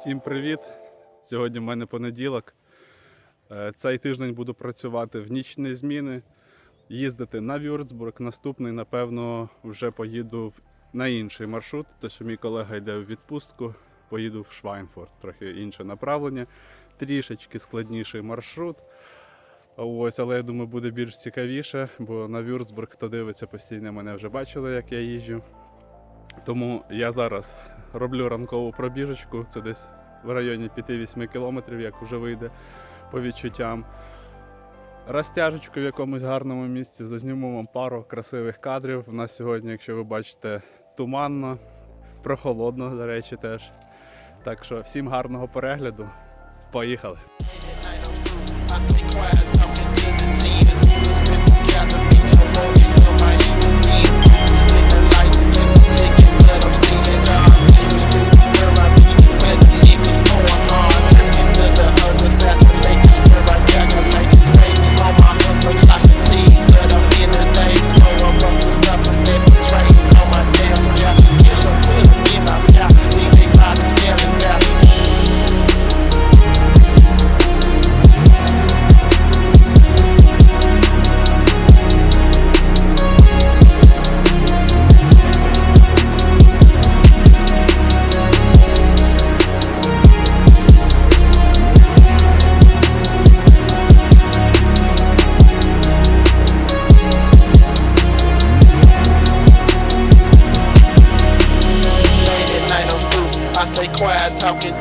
Всім привіт! Сьогодні в мене понеділок. Е, Цей тиждень буду працювати в нічні зміни, їздити на Вюрцбург. Наступний, напевно, вже поїду на інший маршрут. Тому що мій колега йде в відпустку, поїду в Швайнфорд, трохи інше направлення, трішечки складніший маршрут. Ось, але я думаю, буде більш цікавіше, бо на Вюрцбург, хто дивиться постійно, мене вже бачили, як я їжджу. Тому я зараз роблю ранкову пробіжечку. Це десь в районі 5-8 кілометрів, як вже вийде по відчуттям. Розтяжечку в якомусь гарному місці. Зазніму вам пару красивих кадрів. У нас сьогодні, якщо ви бачите, туманно, прохолодно, до речі, теж. Так що всім гарного перегляду. Поїхали!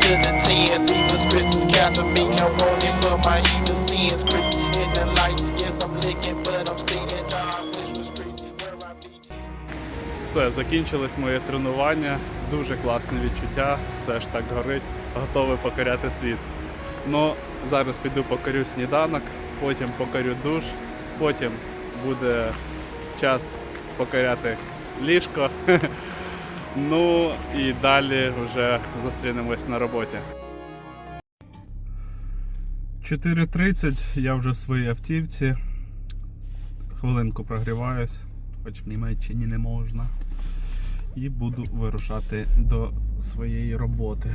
To the tens. Even scriptures capture me. No warning for my evil sins. Creepy in the light. Yes, I'm licking, but I'm seeing dark. I. Все, закінчилось моє тренування. Дуже класне відчуття. Все ж так горить, готовий покоряти світ. Ну, зараз піду покорю сніданок, потім покорю душ, потім буде час покоряти ліжко. Ну і далі вже зустрінемось на роботі. 4.30, я вже в своїй автівці. Хвилинку прогріваюсь, хоч в Німеччині не можна. І буду вирушати до своєї роботи.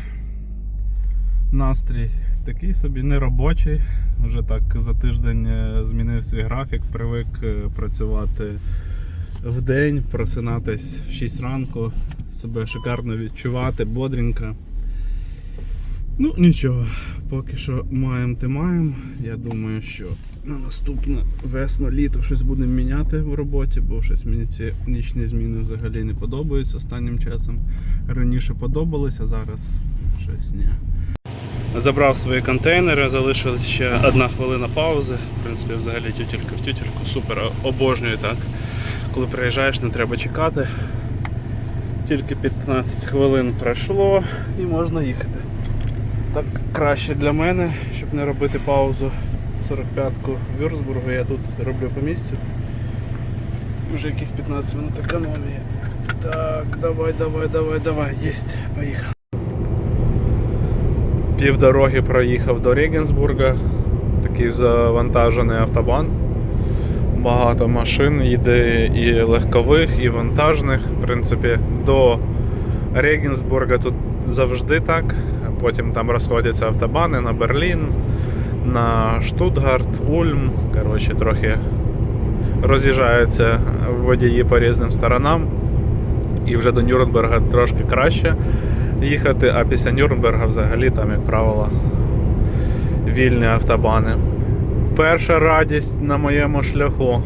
Настрій такий собі неробочий. Вже так за тиждень е, змінив свій графік, привик е, працювати в день, просинатись в 6 ранку, себе шикарно відчувати, бодренько. Ну, нічого, поки що маємо те маємо. Я думаю, що на наступне весно, літо щось будемо міняти в роботі, бо щось мені ці нічні зміни взагалі не подобаються останнім часом. Раніше подобалися, а зараз щось ні. Забрав свої контейнери, залишилась ще одна хвилина паузи. В принципі, взагалі тютелька в тютельку. Супер обожнюю так. Коли приїжджаєш, не треба чекати. Тільки 15 хвилин пройшло і можна їхати. Так краще для мене, щоб не робити паузу 45-ку в Вюрсбургу. Я тут роблю по місцю. Вже якісь 15 минут економії. Так, давай, давай, давай, давай, єсть, поїхав. Пів дороги проїхав до Регенсбурга. Такий завантажений автобан. Багато машин їде і легкових, і вантажних. В принципі, до Регенсбурга тут завжди так. Потім там розходяться автобани на Берлін, на Штутгарт, Ульм. Коротше, трохи роз'їжджаються водії по різним сторонам. І вже до Нюрнберга трошки краще їхати, а після Нюрнберга взагалі там, як правило, вільні автобани. Перша радість на моєму шляху.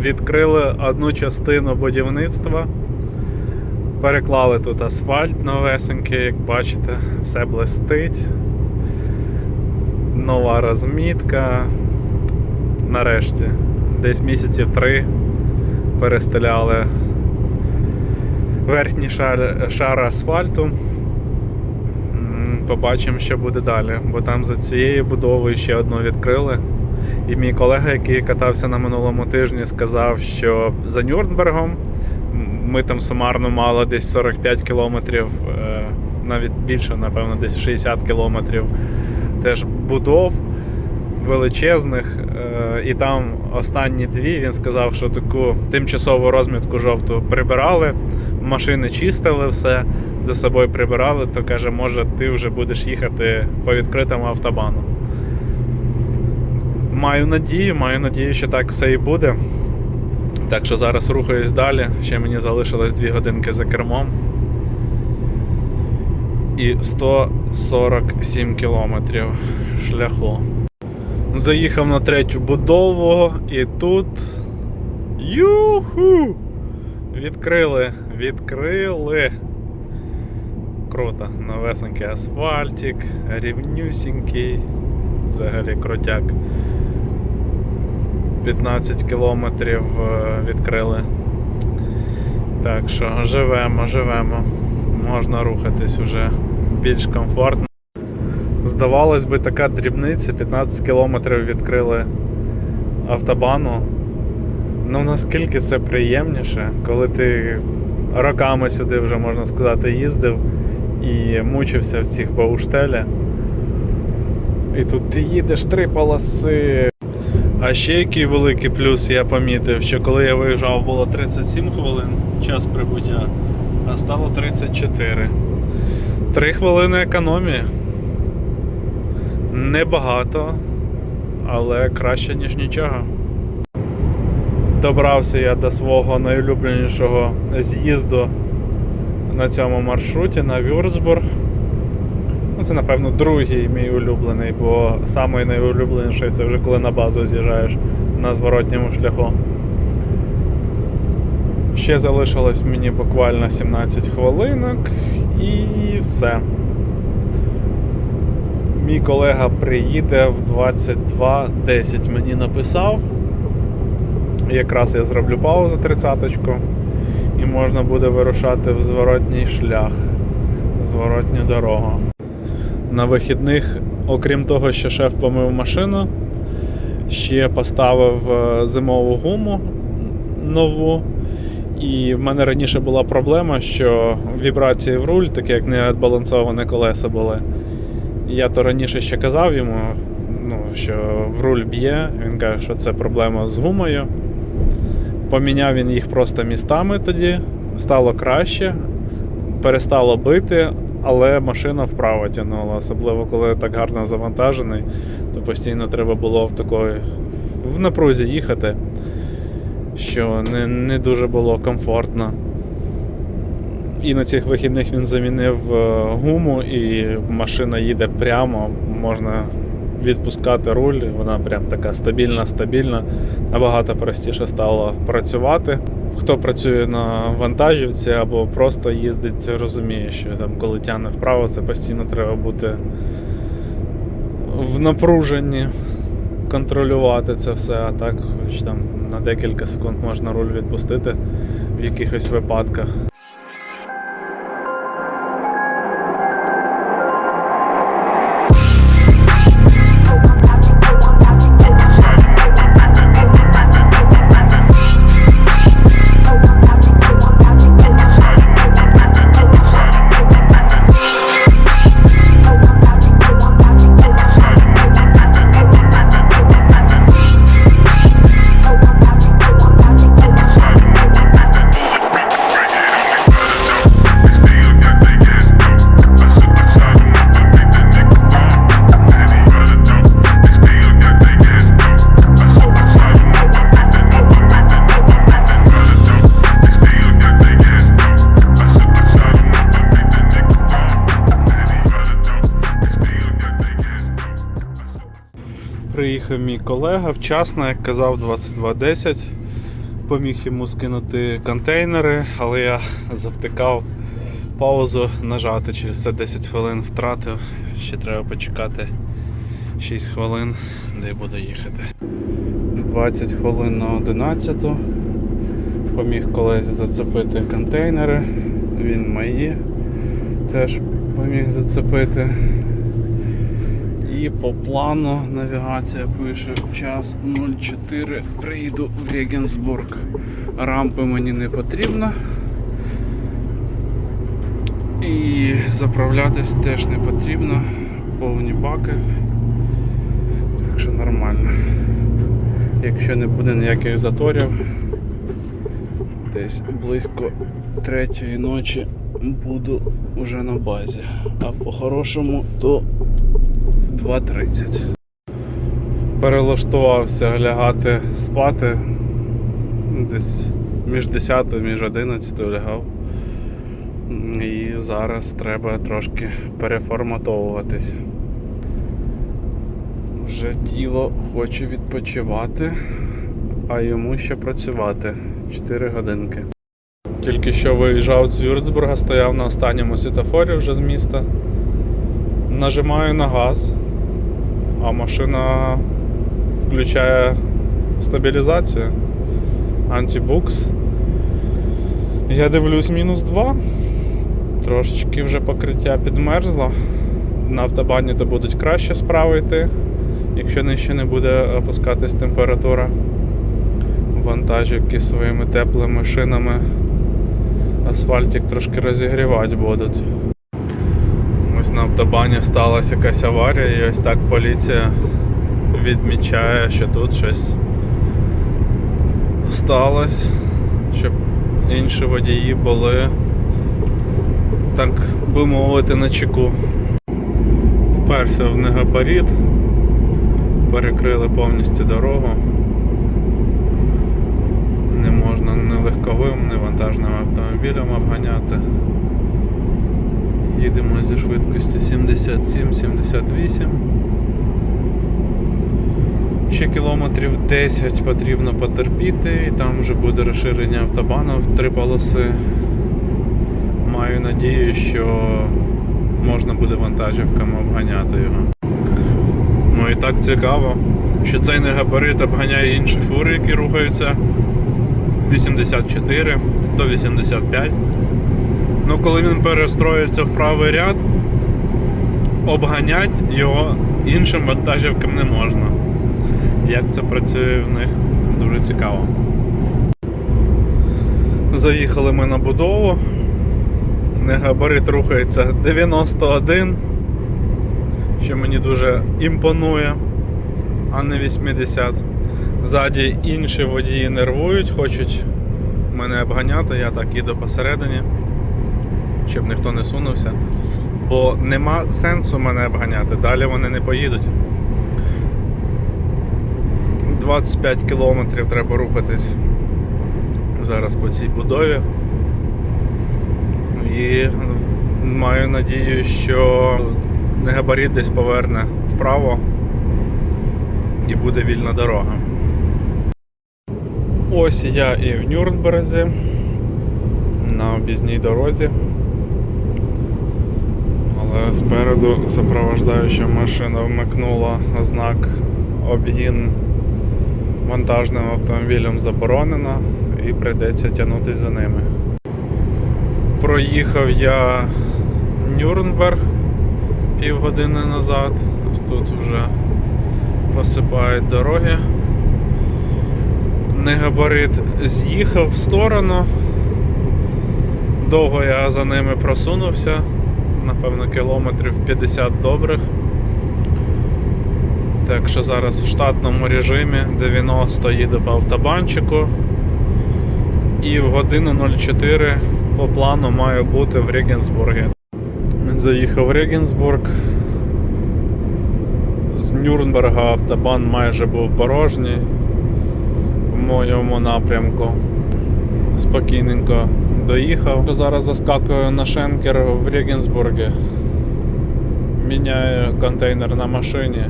Відкрили одну частину будівництва. Переклали тут асфальт новесенький, як бачите, все блистить. Нова розмітка. Нарешті, десь місяців три перестеляли верхній шар, шар асфальту. Побачимо, що буде далі, бо там за цією будовою ще одну відкрили. І мій колега, який катався на минулому тижні, сказав, що за Нюрнбергом ми там сумарно мали десь 45 кілометрів, е, навіть більше, напевно, десь 60 кілометрів теж будов величезних. е, І там останні дві він сказав, що таку тимчасову розмітку жовту прибирали, машини чистили все, за собою прибирали, то каже, може ти вже будеш їхати по відкритому автобану. Маю надію, маю надію, що так все і буде. Так що зараз рухаюсь далі. Ще мені залишилось 2 годинки за кермом. І 147 кілометрів шляху. Заїхав на третю будову і тут. Юху! Відкрили, відкрили. Круто. Новесенький асфальтик, рівнюсінький. Взагалі крутяк. 15 кілометрів е, відкрили. Так що живемо, живемо. Можна рухатись уже більш комфортно. Здавалось би, така дрібниця, 15 кілометрів відкрили автобану. Ну наскільки це приємніше, коли ти роками сюди вже, можна сказати, їздив і мучився в цих бауштелях. І тут ти їдеш три полоси. А ще який великий плюс я помітив, що коли я виїжджав було 37 хвилин час прибуття, а стало 34. 3 хвилини економії. Небагато, але краще, ніж нічого. Добрався я до свого найулюбленішого з'їзду на цьому маршруті на Вюрцбург. Ну, це, напевно, другий мій улюблений, бо самий найулюбленіший це вже коли на базу з'їжджаєш на зворотньому шляху. Ще залишилось мені буквально 17 хвилинок і все. Мій колега приїде в 22.10 мені написав. Якраз я зроблю паузу 30-ку і можна буде вирушати в зворотній шлях, зворотню дорогу. На вихідних, окрім того, що шеф помив машину, ще поставив е, зимову гуму нову. І в мене раніше була проблема, що вібрації в руль, таке як невідбалансоване колеса були. Я то раніше ще казав йому, ну, що в руль б'є. Він каже, що це проблема з гумою. Поміняв він їх просто містами тоді, стало краще, перестало бити, але машина вправо тягнула. Особливо коли так гарно завантажений, то постійно треба було в такої в напрузі їхати, що не, не дуже було комфортно. І на цих вихідних він замінив е, гуму, і машина їде прямо, можна відпускати руль, вона прям така стабільна, стабільна. Набагато простіше стало працювати. Хто працює на вантажівці або просто їздить, розуміє, що там, коли тягне вправо, це постійно треба бути в напруженні, контролювати це все, а так, хоч там на декілька секунд можна руль відпустити в якихось випадках. Мій колега вчасно, як казав, 22.10. Поміг йому скинути контейнери, але я завтикав паузу нажати, через це 10 хвилин втратив. Ще треба почекати 6 хвилин, де буду їхати. 20 хвилин на 11. Поміг колезі зацепити контейнери. Він мої теж поміг зацепити. І по плану навігація пише час 04. Приїду в Регенсбург. Рампи мені не потрібно. І заправлятись теж не потрібно. Повні баки. Так що нормально. Якщо не буде ніяких заторів, Десь близько третьої ночі буду вже на базі. А по-хорошому то 2.30. Перелаштувався лягати спати. Десь між 10 між 11 лягав. І зараз треба трошки переформатовуватись. Вже тіло хоче відпочивати, а йому ще працювати 4 годинки. Тільки що виїжджав з Вюрцбурга, стояв на останньому світофорі вже з міста. Нажимаю на газ, а машина включає стабілізацію. Антибукс. Я дивлюсь мінус 2. Трошечки вже покриття підмерзло. На автобані то будуть краще справи йти, якщо нижче не буде опускатись температура. Вантажівки своїми теплими шинами асфальтик трошки розігрівати будуть. Ось на автобані сталася якась аварія, і ось так поліція відмічає, що тут щось сталося, щоб інші водії були, так би мовити, на чеку. Вперся в негабарит, перекрили повністю дорогу. Не можна ні легковим, ні вантажним автомобілем обганяти. Їдемо зі швидкістю 77-78. Ще кілометрів 10 потрібно потерпіти, і там вже буде розширення автобану в три полоси. Маю надію, що можна буде вантажівками обганяти його. Ну і так цікаво, що цей не габарит обганяє інші фури, які рухаються 84 до 85. Ну, коли він перестроїться в правий ряд, обганять його іншим вантажівкам не можна. Як це працює в них, дуже цікаво. Заїхали ми на будову. Негабарит рухається 91, що мені дуже імпонує, а не 80. Ззаді інші водії нервують, хочуть мене обганяти, я так їду посередині, щоб ніхто не сунувся. Бо нема сенсу мене обганяти, далі вони не поїдуть. 25 кілометрів треба рухатись зараз по цій будові. І маю надію, що негабарит десь поверне вправо і буде вільна дорога. Ось я і в Нюрнберзі на об'їзній дорозі. Спереду супроводжуюча машина вмикнула знак обгін вантажним автомобілем заборонено і прийдеться тягнутися за ними. Проїхав я Нюрнберг півгодини назад. Тут вже посипають дороги. Негабарит з'їхав в сторону. Довго я за ними просунувся, напевно, кілометрів 50 добрих. Так що зараз в штатному режимі 90 їду по автобанчику. І в годину 04 по плану маю бути в Регенсбургі. Заїхав в Регенсбург. З Нюрнберга автобан майже був порожній в моєму напрямку. Спокійненько доїхав. Зараз заскакую на шенкер в Регенсбургі. Міняю контейнер на машині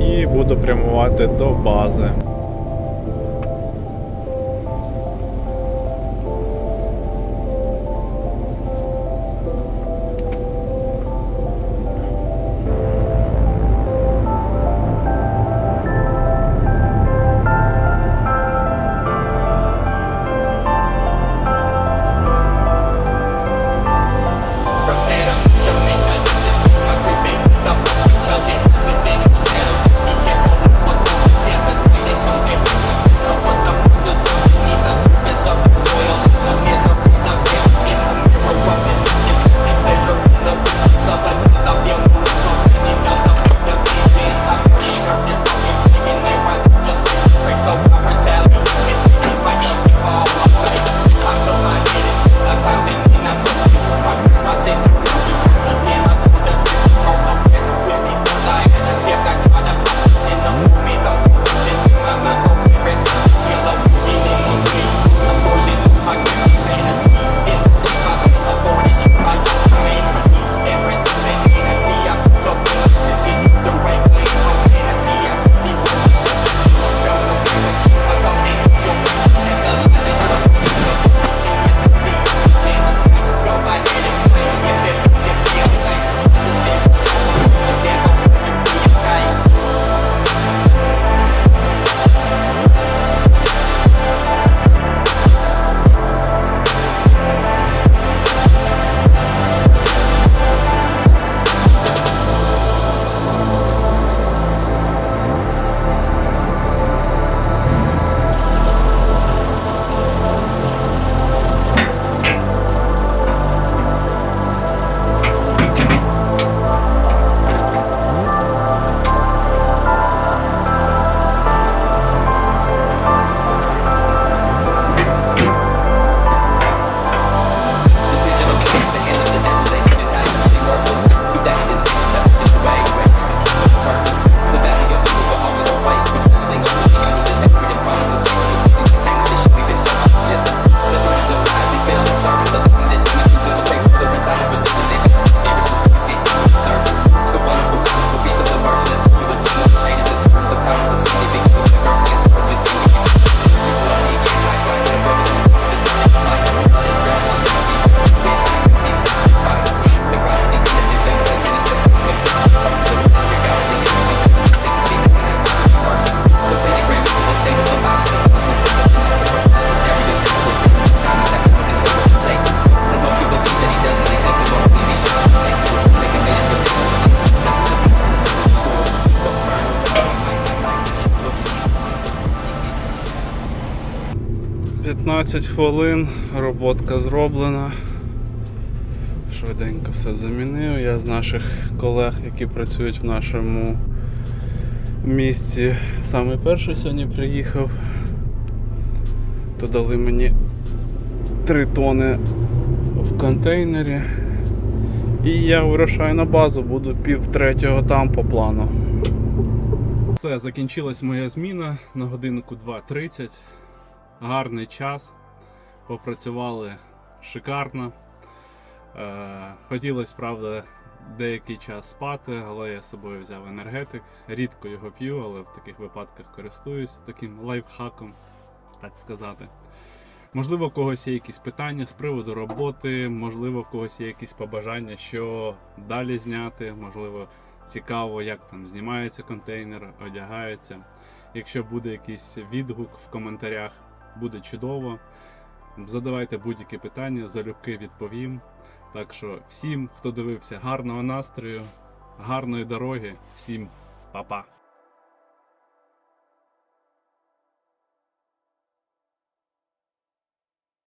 і буду прямувати до бази. 15 хвилин, роботка зроблена. Швиденько все замінив. Я з наших колег, які працюють в нашому місці, саме перший сьогодні приїхав. То дали мені 3 тони в контейнері. І я вирушаю на базу, буду пів третього там по плану. Все, закінчилась моя зміна на годинку 2.30. Гарний час. Попрацювали шикарно. Е, хотілося, правда, деякий час спати, але я з собою взяв енергетик. Рідко його п'ю, але в таких випадках користуюся таким лайфхаком, так сказати. Можливо, в когось є якісь питання з приводу роботи, можливо, в когось є якісь побажання, що далі зняти, можливо, цікаво, як там знімається контейнер, одягається. Якщо буде якийсь відгук в коментарях, буде чудово. Задавайте будь-які питання, залюбки відповім. Так що всім, хто дивився, гарного настрою, гарної дороги, всім па-па!